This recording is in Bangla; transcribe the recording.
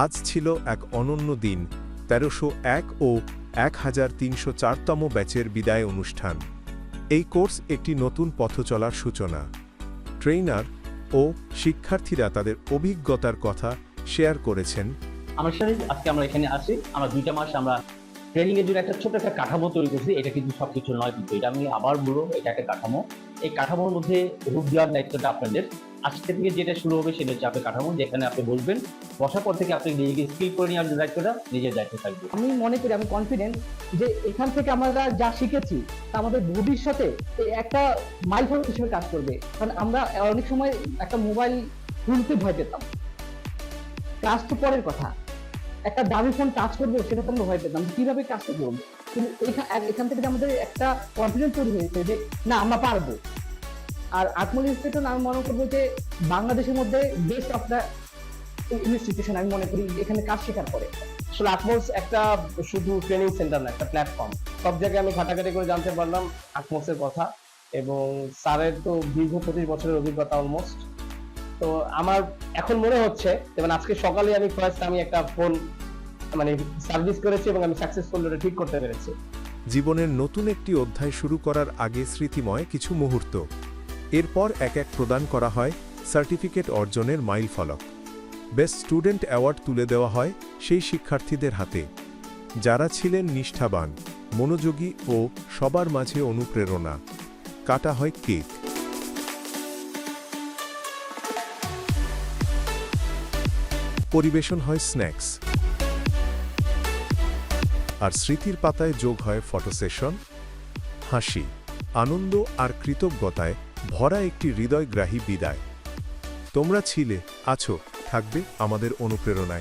আজ ছিল এক অনন্য দিন, তেরোশো এক ও এক হাজার তিনশো চারতম ব্যাচের বিদায় অনুষ্ঠান। এই কোর্স একটি নতুন পথ চলার সূচনা। ট্রেইনার ও শিক্ষার্থীরা তাদের অভিজ্ঞতার কথা শেয়ার করেছেন। আমার সাথে আজকে আমরা এখানে আসি আমরা দুইটা মাস আমরা ট্রেনিং এর জন্য একটা ছোট একটা কাঠামো তৈরি করছি। এটা কিন্তু সবকিছু নয়, কিন্তু এটা আমি আবার বলব, এটা একটা কাঠামো। এই কাঠামোর মধ্যে রূপ দেওয়ার দায়িত্বটা আপনাদের। আজকে থেকে যেটা শুরু হবে সেটা হচ্ছে আপনার কাঠামো, যেখানে আপনি বলবেন বসার পর থেকে আপনি নিজেকে স্কিল করে নেওয়ার দায়িত্বটা, নিজের দায়িত্ব থাকবে আমি মনে করি, আমি কনফিডেন্ট যে এখান থেকে আমরা যা শিখেছি, তা আমাদের ভবিষ্যতে একটা মাইলফলক হিসেবে কাজ করবে। কারণ আমরা অনেক সময় একটা মোবাইল খুলতে ভয় পেতাম। কাজ তো পরের কথা। একটা দামি ফোন টাচ করব, সেটা তো আমরা ভয় পেতাম কীভাবে কাজটা করব। কিন্তু এখান থেকে আমাদের একটা কনফিডেন্স তৈরি হয়েছে যে, না, আমরা পারব। আর আত্মল ইনস্টিটিউশন আমি মনে করব যে বাংলাদেশের মধ্যে বেস্ট অফ দ্য ইনস্টিটিউশন আমি মনে করি এখানে কাজ শেখার পরে। আসলে আকমোস একটা শুধু ট্রেনিং সেন্টার না একটা প্ল্যাটফর্ম সব জায়গায় আমি ঘাটাঘাটি করে জানতে পারলাম আকমোসের কথা এবং স্যারের তো দীর্ঘ পঁচিশ বছরের অভিজ্ঞতা অলমোস্ট তো আমার এখন মনে হচ্ছে যেমন আজকে সকালে আমি ফার্স্ট আমি একটা ফোন মানে সার্ভিস করেছি এবং আমি সাকসেসফুল ওটা ঠিক করতে পেরেছি। জীবনের নতুন একটি অধ্যায় শুরু করার আগে স্মৃতিময় কিছু মুহূর্ত। এরপর এক এক প্রদান করা হয় সার্টিফিকেট অর্জনের মাইল ফলক। বেস্ট স্টুডেন্ট অ্যাওয়ার্ড তুলে দেওয়া হয় সেই শিক্ষার্থীদের হাতে। যারা ছিলেন নিষ্ঠাবান, মনোযোগী ও সবার মাঝে অনুপ্রেরণা। কাটা হয় কেক। পরিবেশন হয় স্ন্যাক্স। আর স্মৃতির পাতায় যোগ হয় ফটো সেশন। হাসি, আনন্দ আর কৃতজ্ঞতায় ভরা একটি হৃদয়গ্রাহী বিদায়। তোমরা ছিলে আছো থাকবে আমাদের অনুপ্রেরণায়।